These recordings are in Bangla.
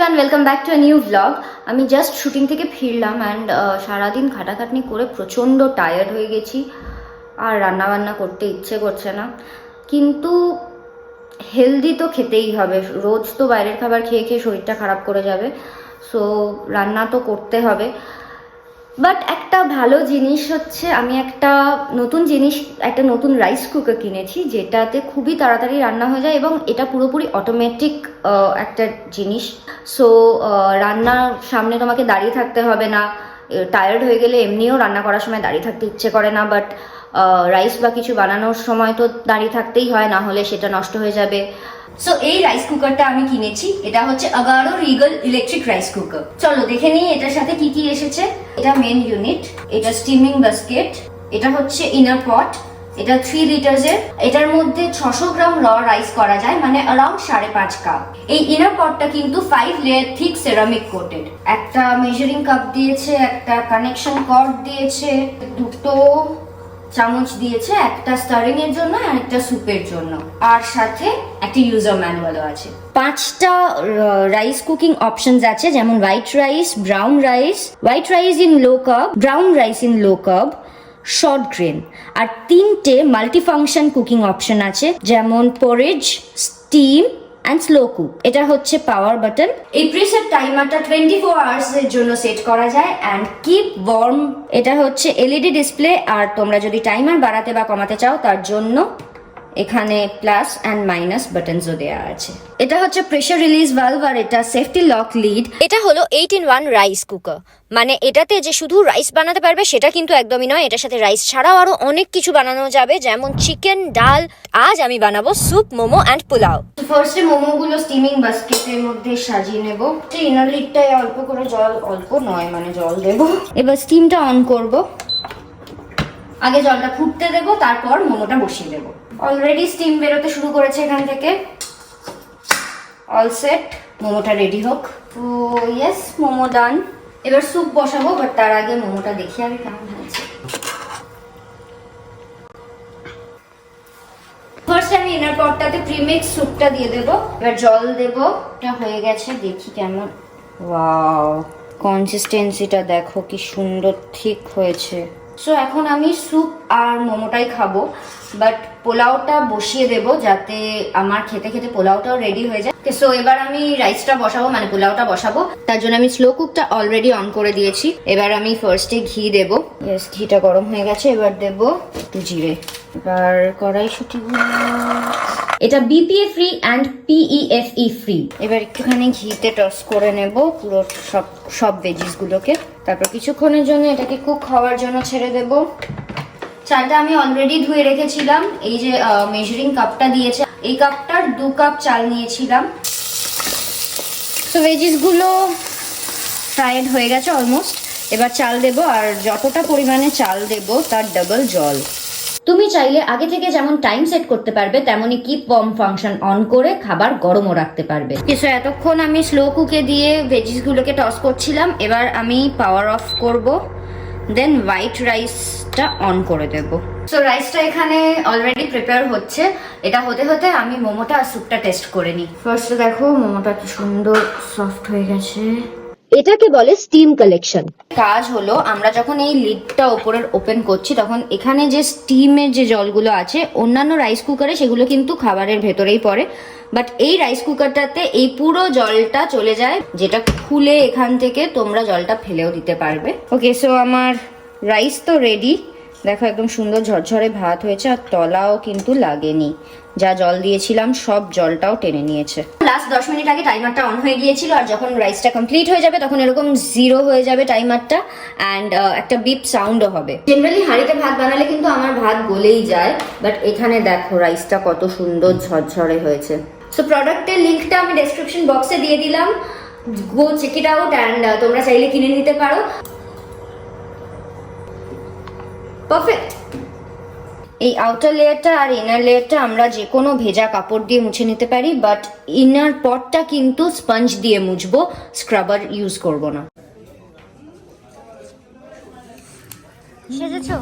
Everyone welcome back to new blog আমি জাস্ট শুটিং থেকে ফিরলাম অ্যান্ড সারাদিন খাটাখাটনি করে প্রচণ্ড টায়ার্ড হয়ে গেছি। আর রান্নাবান্না করতে ইচ্ছে করছে না। কিন্তু হেলদি তো খেতেই হবে। রোজ তো বাইরের খাবার খেয়ে খেয়ে শরীরটা খারাপ করে যাবে। সো রান্না তো করতে হবে। বাট একটা ভালো জিনিস হচ্ছে, আমি একটা নতুন জিনিস, একটা নতুন রাইস কুকার কিনেছি, যেটাতে খুবই তাড়াতাড়ি রান্না হয়ে যায় এবং এটা পুরোপুরি অটোমেটিক একটা জিনিস। সো রান্নার সামনে তোমাকে দাঁড়িয়ে থাকতে হবে না। টায়ার্ড হয়ে গেলে এমনিও রান্না করার সময় দাঁড়িয়ে থাকতে ইচ্ছে করে না বাট রাইস বা কিছু বানানোর সময় তো দাঁড়িয়ে থাকতেই হয়, না হলে সেটা নষ্ট হয়ে যাবে। সো এই রাইস কুকারটা আমি কিনেছি। এটা হচ্ছে Agaro Regal electric rice cooker চলো, দেখে নিই এটার সাথে কি কি এসেছে। এটা মেন ইউনিট এটা স্টিমিং বাস্কেট এটা হচ্ছে ইনার পট এটা থ্রি লিটার্সের এটার মধ্যে ছশো গ্রাম র রাইস করা যায় মানে অ্যারাউন্ড সাড়ে পাঁচ কাপ এই ইনার পটটা কিন্তু five layer thick ceramic coated একটা মেজারিং কাপ দিয়েছে, একটা কানেকশন কর্ড দিয়েছে, দুটো চামচ দিয়েছে একটা স্টারিং এর জন্য আর একটা স্যুপের জন্য। আর সাথে একটা ইউজার ম্যানুয়ালও আছে। পাঁচটা রাইস কুকিং অপশনস আছে, যেমন white rice brown rice white rice in low cup brown rice in low cup short grain আর তিনটে মাল্টিফাংশন কুকিং অপশন আছে, যেমন porridge steam and slow cook এটা হচ্ছে পাওয়ার বাটন এই প্রিসেট টাইমারটা টোয়েন্টি ফোর আওয়ার্স এর জন্য সেট করা যায় অ্যান্ড কিপ ওয়ার্ম এটা হচ্ছে এলইডি ডিসপ্লে আর তোমরা যদি টাইমার বাড়াতে বা কমাতে চাও তার জন্য এখানে প্লাস অ্যান্ড মাইনাস বাটনসও দেওয়া আছে। এটা হচ্ছে প্রেশার রিলিজ ভালভ আর এটা সেফটি লক লিড এটা হলো eight in one rice cooker মানে এটাতে যে শুধু রাইস বানাতে পারবে সেটা কিন্তু একদমই নয় এটার সাথে রাইস ছাড়াও আরও অনেক কিছু বানানো যাবে যেমন চিকেন ডাল। আজ আমি বানাবো স্যুপ মোমো অ্যান্ড পোলাও। ফার্স্টে মোমোগুলো স্টিমিং বাস্কেটের মধ্যে সাজিয়ে নেব। ইনার লিডটায় অল্প করে জল অল্প নয় মানে জল দেব। এবার স্টিমটা অন করব। আগে জলটা ফুটতে দেব তারপর মোমোটা বসিয়ে দেব। অলরেডি স্টিম বেরোতে শুরু করেছে এখান থেকে। অল সেট মোমোটা রেডি হোক। তো ইয়েস মোমো ডান এবার স্যুপ বসাবো বাট তার আগে মোমোটা দেখি আগে কেমন হয়েছে। ফার্স্ট আমি ইনার পটটাতে প্রিমিক্স স্যুপটা দিয়ে দেব। এবার জল দেব। এটা হয়ে গেছে, দেখি কেমন। ওয়াও কনসিস্টেন্সিটা দেখো কি সুন্দর, ঠিক হয়েছে। সো এখন আমি স্যুপ আর মোমোটাই খাব বাট পোলাওটা বসিয়ে দেব যাতে আমার খেতে খেতে পোলাওটাও রেডি হয়ে যায়। সো এবার আমি রাইসটা বসাবো মানে পোলাওটা বসাবো। তার জন্য আমি স্লো কুকটা অলরেডি অন করে দিয়েছি। এবার আমি ফার্স্টে ঘি দেবো। ঘিটা গরম হয়ে গেছে, এবার দেবো একটু জিরে। এবার কড়াইশুটিগুলো এটা BPA free and PEFE free এবার একটুখানি ঘিতে টস করে নেব পুরো সব সব ভেজিসগুলোকে তারপর কিছুক্ষণের জন্য এটাকে কুক হওয়ার জন্য ছেড়ে দেব। চালটা আমি অলরেডি ধুয়ে রেখেছিলাম। এই যে মেজারিং কাপটা দিয়েছে। এই কাপটার দু কাপ চাল নিয়েছিলাম। তো ভেজিসগুলো ফ্রাইড হয়ে গেছে অলমোস্ট এবার চাল দেব, আর যতটা পরিমাণে চাল দেব, তার ডাবল জল। তুমি চাইলে আগে থেকে যেমন টাইম সেট করতে পারবে, তেমনই কিপ ওয়ার্ম ফাংশন অন করে খাবার গরমও রাখতে পারবে। কিছু এতক্ষণ আমি স্লো কুকে দিয়ে ভেজিসগুলোকে টস করছিলাম। এবার আমি পাওয়ার অফ করব। দেন হোয়াইট রাইসটা অন করে দেব। সো রাইসটা এখানে অলরেডি প্রিপেয়ার হচ্ছে। এটা হতে হতে আমি মোমোটা আর স্যুপটা টেস্ট করে নিই। ফার্স্টে দেখো, মোমোটা কি সুন্দর সফট হয়ে গেছে। এটাকে বলে স্টিম কালেকশন কাজ হলো আমরা যখন এই লিডটা ওপরের ওপেন করছি তখন এখানে যে স্টিমের যে জলগুলো আছে অন্যান্য রাইস কুকারে সেগুলো কিন্তু খাবারের ভেতরেই পড়ে। বাট এই রাইস কুকারটাতে এই পুরো জলটা চলে যায় যেটা খুলে এখান থেকে তোমরা জলটা ফেলেও দিতে পারবে। ওকে সো আমার রাইস তো রেডি দেখো, একদম সুন্দর ঝরঝরে ভাত হয়েছে আর তলাও কিন্তু লাগেনি। যা জল দিয়েছিলাম, সব জলটাও টেনে নিয়েছে। লাস্ট দশ মিনিট আগে টাইমারটা অন হয়ে গিয়েছিল আর যখন রাইসটা কমপ্লিট হয়ে যাবে, তখন এরকম জিরো হয়ে যাবে টাইমারটা অ্যান্ড একটা বিপ সাউন্ডও হবে। জেনারেলি হাঁড়িতে ভাত বানালে কিন্তু আমার ভাত গলেই যায় বাট এখানে দেখো রাইসটা কত সুন্দর ঝরঝরে হয়েছে। সো প্রোডাক্টের লিঙ্কটা আমি ডেসক্রিপশন বক্সে দিয়ে দিলাম। Go check it out and তোমরা চাইলে কিনে নিতে পারো। পারফেক্ট এই আউটার লেয়ারটা আর ইনার লেয়ারটা আমরা যে কোনো ভেজা কাপড় দিয়ে মুছে নিতে পারি বাট ইনার পটটা কিন্তু স্পঞ্জ দিয়ে মুছবো স্ক্রাবার ইউজ করব না। সেজেছো?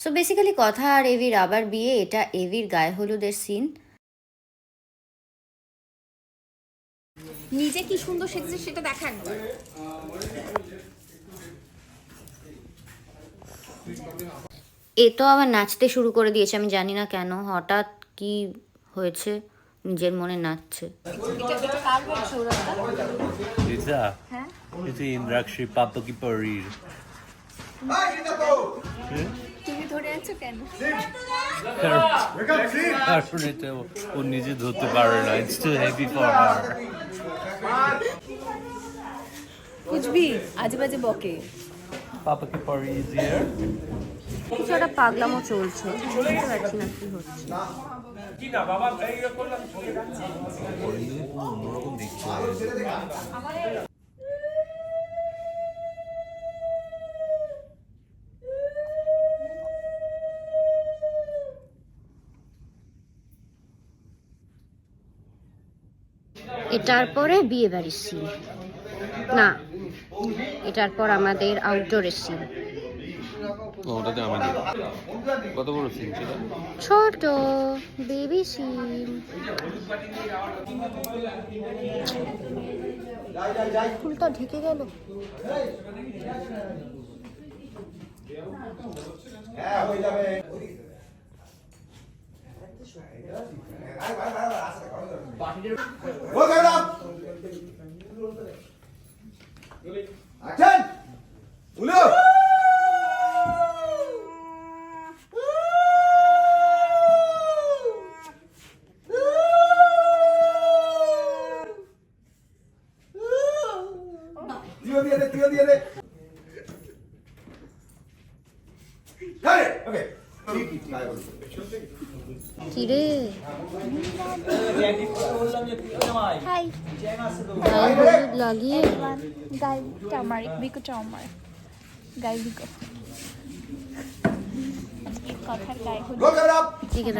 সো বেসিক্যালি কথা আর এভির আবার বিয়ে এটা এভির গায়ে হলুদের সিন নিজে কি সুন্দর সেজেছে সেটা দেখা একবার। এ তো আবার নাচতে শুরু করে দিয়েছে আমি জানি না কেন হঠাৎ কি হয়েছে নিজের মনে নাচছে। এটা? এটা ইন্দ্রাক্ষী পাপকি পরীর। তুমি ধরে আছো কেন? কারণ এটা ও- নিজে ধরতে পারে না it's too heavy for her বুঝবি আজে বাজে বকে। পাপকি পরি ইজ হিয়ার কিছু একটা পাগলামো চলছে। বুঝতে পারছি না কি হচ্ছে। অন্যরকম দেখতে এটার পরে বিয়ে বাড়ির সিন না এটার পর আমাদের আউটডোর সিন ওটাতে আমাদের। কত বড় সিন ছিল? ছোট বেবি সিন ফুলটা ঢেকে গেল. Action. એક્શન બોલો হলুদ লাগিয়ে গাই বিকো টার্মারিক গাই বিকো আজকে কথার গায়ে হলুদ Roll camera. দিকে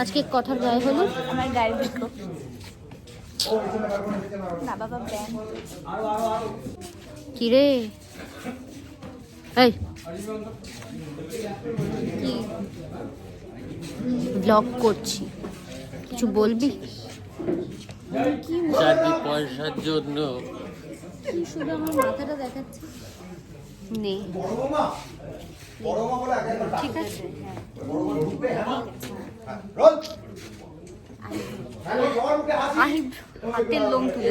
আজকে কথার গায়ে হলুদ আমার গায়ে বিকো না বাবা ব্যান কিরে এই কি ব্লগ করছি কিছু বলবি চারটি পয়সার জন্য। শুধু আমার মাথাটা দেখাচ্ছে? নেই। ঠিক আছে হ্যাঁ। রোল হ্যালো তোমার মুখে হাসি। আহিব হাতের লোম তুলে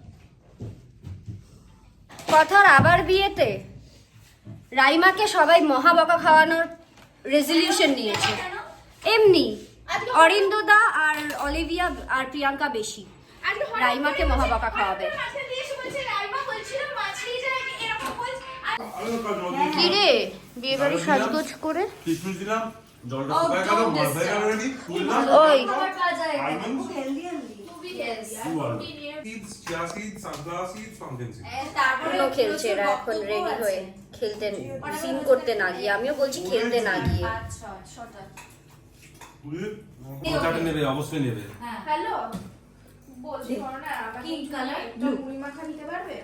কথার আবার বিয়েতে রাইমাকে সবাই মহাবকা খাওয়ানোর রেজলিউশন নিয়েছে। এমনি অরিন্দদা আর অলিভিয়া আর প্রিয়াঙ্কা বেশি। রাইমাকে মহাবকা খাওয়াবে। কি রে বিয়ে বাড়ি সাজগোজ করে? কিশমিশ হয়ে seeds chia seeds seeds seeds এখনও খেলছে এরা এখন রেডি হয়ে খেলতে সিন করতে না গিয়ে আমিও বলছি খেলতে না গিয়ে তুলে মজাটা নেবে অবশ্যই নেবে। হ্যালো। বলছি না কি কালার? মুড়ি মাখা নিতে পারবে?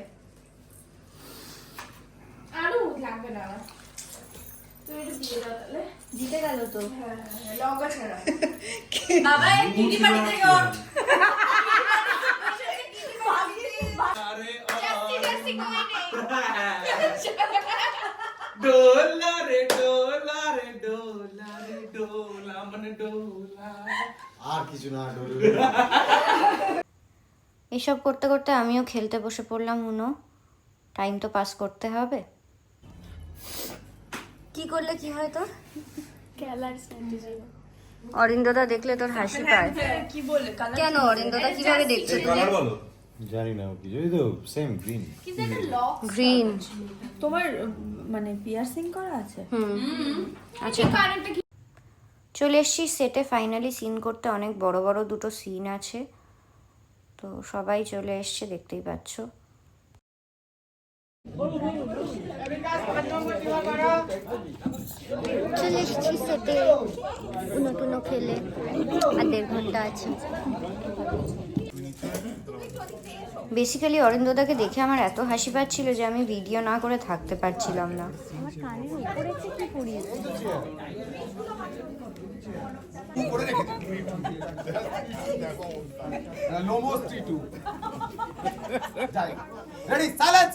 আলু লাগবে না আমার। তুমি একটু দিয়ে দাও তাহলে জিতে গেল তো। লঙ্কা ছাড়া। বাবা এই কিটি পাটি ডোলা রে ডোলা রে ডোলা রে ডোলা মানে ডোলা। আর কিছু না ডোল এসব করতে করতে আমিও খেলতে বসে পড়লাম উনো টাইম তো পাস করতে হবে। কি করলে কি হয় তোর? খেলার স্ট্র্যাটেজি অরিন্দদা দেখলে তোর হাসি পায়। কি বলে? কেন অরিন্দদা কীভাবে দেখছে? তুমি কালার বলো। জানি না কিছু ওই তো সেম গ্রিন কিন্তু একটা লক গ্রিন তোমার মানে পিয়ারসিং করা আছে? হুম। আচ্ছা। চলে এসছি সেটে ফাইনালি সিন করতে। অনেক বড় বড় দুটো সিন আছে। তো সবাই চলে এসছে দেখতেই পাচ্ছ। চলে এসেছি সেটে। উনো টুনো খেলে আর দেড় ঘণ্টা আছে। বেসিক্যালি অরিন্দদাকে দেখে আমার এত হাসি পাচ্ছিল যে আমি ভিডিও না করে থাকতে পারছিলাম না। রেডি সাইলেন্স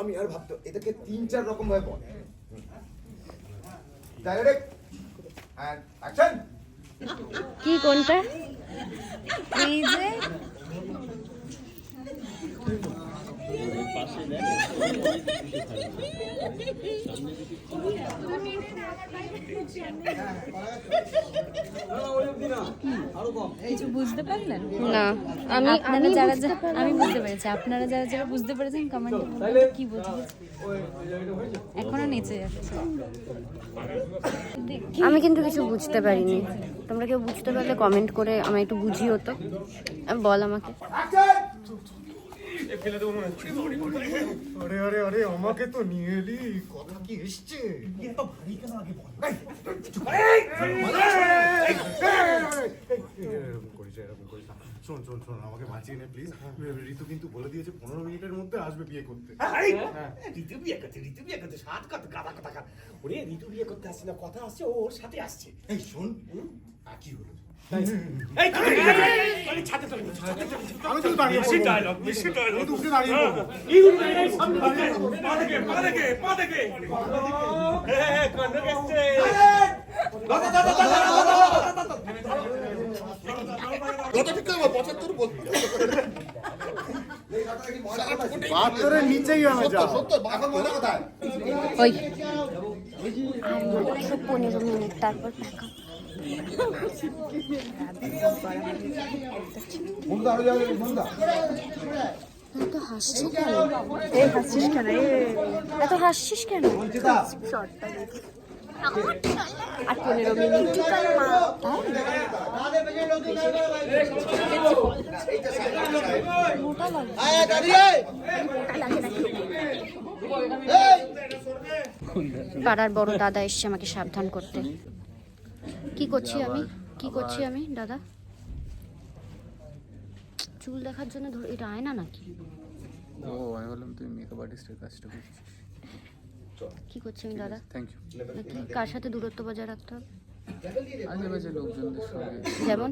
আমি আর ভাবতো এটাকে তিন চার রকম ভাবে বলে। ডাইরেক্ট অ্যান্ড অ্যাকশন কি কোনটা? এই যে কিছু বুঝতে পারলেন? না। আমি আপনারা যারা যা- আমি বুঝতে পেরেছি। আপনারা যারা যারা বুঝতে পেরেছেন কমেন্টে বলবেন কি বুঝতে এখনও নেচে যাচ্ছে। আমি কিন্তু কিছু বুঝতে পারিনি। তোমরা কেউ বুঝতে পারলে কমেন্ট করে আমায় একটু বুঝিও তো। বল আমাকে। আরে আরে আরে আমাকে তো নিয়ে এলি। কথা কি এসছে? এরকম করিস এরকম করিস। না। শোন শোন শোন আমাকে বাঁচিয়ে নে প্লিজ ঋতু কিন্তু বলে দিয়েছে পনেরো মিনিটের মধ্যে আসবে বিয়ে করতে। ঋতু বিয়ে করতে ঋতু বিয়ে করতে সাত কথা গাদা কথা ওরে ঋতু বিয়ে করতে আসছে না কথা আসছে ও ওর সাথে আসছে। এই শোন। আর কি হলো? এই তুই এই, এই, এই, এই, ছাদে চলে গেছে, ছাদে চলে গেছে। আমি তো দাঁড়িয়ে বেশি পড়ব। dialogue, বেশি dialogue। আমি তো উঠে দাঁড়িয়ে পড়ব। এই, এই, এই, সামনে দিকে, পা দেখে, পা দেখে, পা দেখে। এ, এ, কনক এসছে। বাহাত্তরের নিচেই আমি যা এখন মনে কোথায় ওই আর মাত্র পনেরো মিনিট তারপর টাকা হাসছিস কেন হাসছিস কেন এত হাসছিস কেন বঞ্চিতা আর পনেরো পাড়ার বড় দাদা এসছে আমাকে সাবধান করতে। কি করছি আমি? কি করছি আমি দাদা? চুল দেখার জন্য ধরে এটা আয়না নাকি? ও আমি বললাম তুমি মেকআপ আর্টিস্টের কাজটা করছিস। কি করছি আমি দাদা? থ্যাংক ইউ নাকি কার সাথে দূরত্ব বজায় রাখতে হবে? আশেপাশে লোকজনদের সঙ্গে যেমন?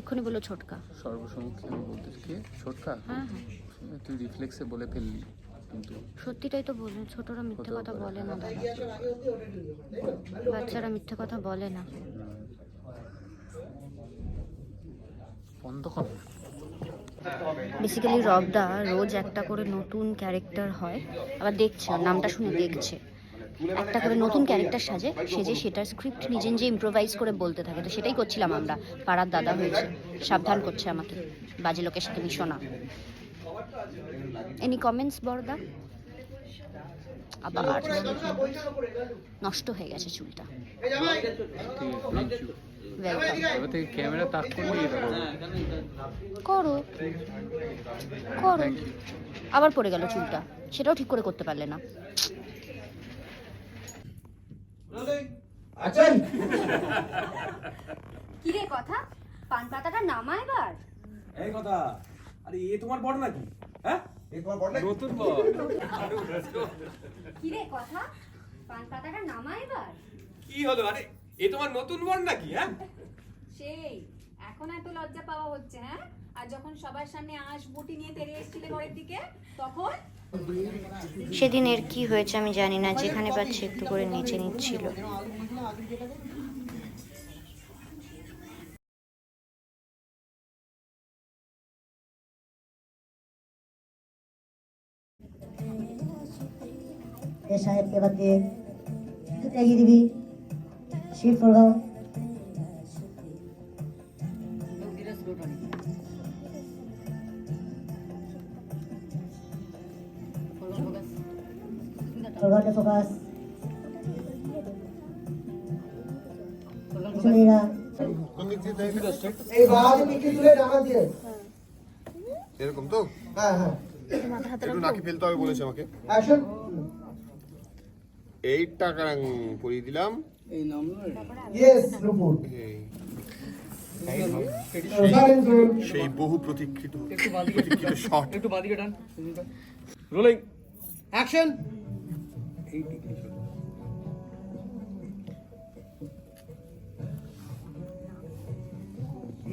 এক্ষুনি বলল ছোটকা। সর্বসম্মুখে আমি বলতে কি? ছোটকা? হ্যাঁ হ্যাঁ। তুই রিফ্লেক্সে বলে ফেললি। সত্যিটাই তো বলে ছোটরা মিথ্যে কথা বলে না বাচ্চারা মিথ্যে কথা বলে না বেসিক্যালি রবদা রোজ একটা করে নতুন ক্যারেক্টার হয় আবার দেখছে নামটা শুনে দেখছে একটা করে নতুন ক্যারেক্টার সাজে সেজে সেটার স্ক্রিপ্ট নিজে নিজে ইম্প্রোভাইজ করে বলতে থাকে তো সেটাই করছিলাম আমরা পাড়ার দাদা হয়েছে সাবধান করছে আমাকে বাজে লোকের সাথে মিশো না এনি কমেন্টস বড়দা আবার নষ্ট হয়ে গেছে চুলটা। ক্যামেরা তাক করো। করো। আবার পড়ে গেল চুলটা। সেটাও ঠিক করে করতে পারলে না। কি রে কথা? পান পাতাটা নামা এবার? এই কথা। আরে এ তোমার বড় নাকি? হ্যাঁ? এই তোমার বড় নাকি? নতুন কি রে কথা? পান পাতাটা নামা এবার? কি হলো? আরে এ তোমার নতুন নাকি হ্যাঁ? সেই এখন এত লজ্জা পাওয়া হচ্ছে হ্যাঁ? আর যখন সবার সামনে আঁশ বটি নিয়ে তেড়ে এসেছিলে ঘরের দিকে তখন? সেদিন এর কি হয়েছে আমি জানি না যেখানে পাচ্ছে একটু করে নেচে নিচ্ছিল। এ সাহেবকে বাদ দিয়ে লাগিয়ে দিবি শিব করবাও ফরগটে ফোকাস। চলেরা এই এরকম তো? হ্যাঁ হ্যাঁ। নাকি ফেলতে হবে বলেছে আমাকে। এই টাকা পরিয়ে দিলাম। এই সেই বহু প্রতীক্ষিত প্রতীক্ষিত শট একটু বাদিকে টান। Rolling action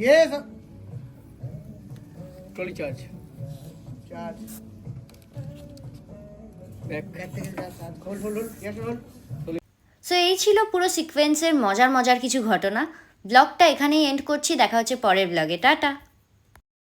yes trolley charge charge so এই ছিল পুরো সিকোয়েন্সের মজার মজার কিছু ঘটনা। ব্লগটা এখানেই এন্ড করছি। দেখা হচ্ছে পরের ব্লগে টাটা!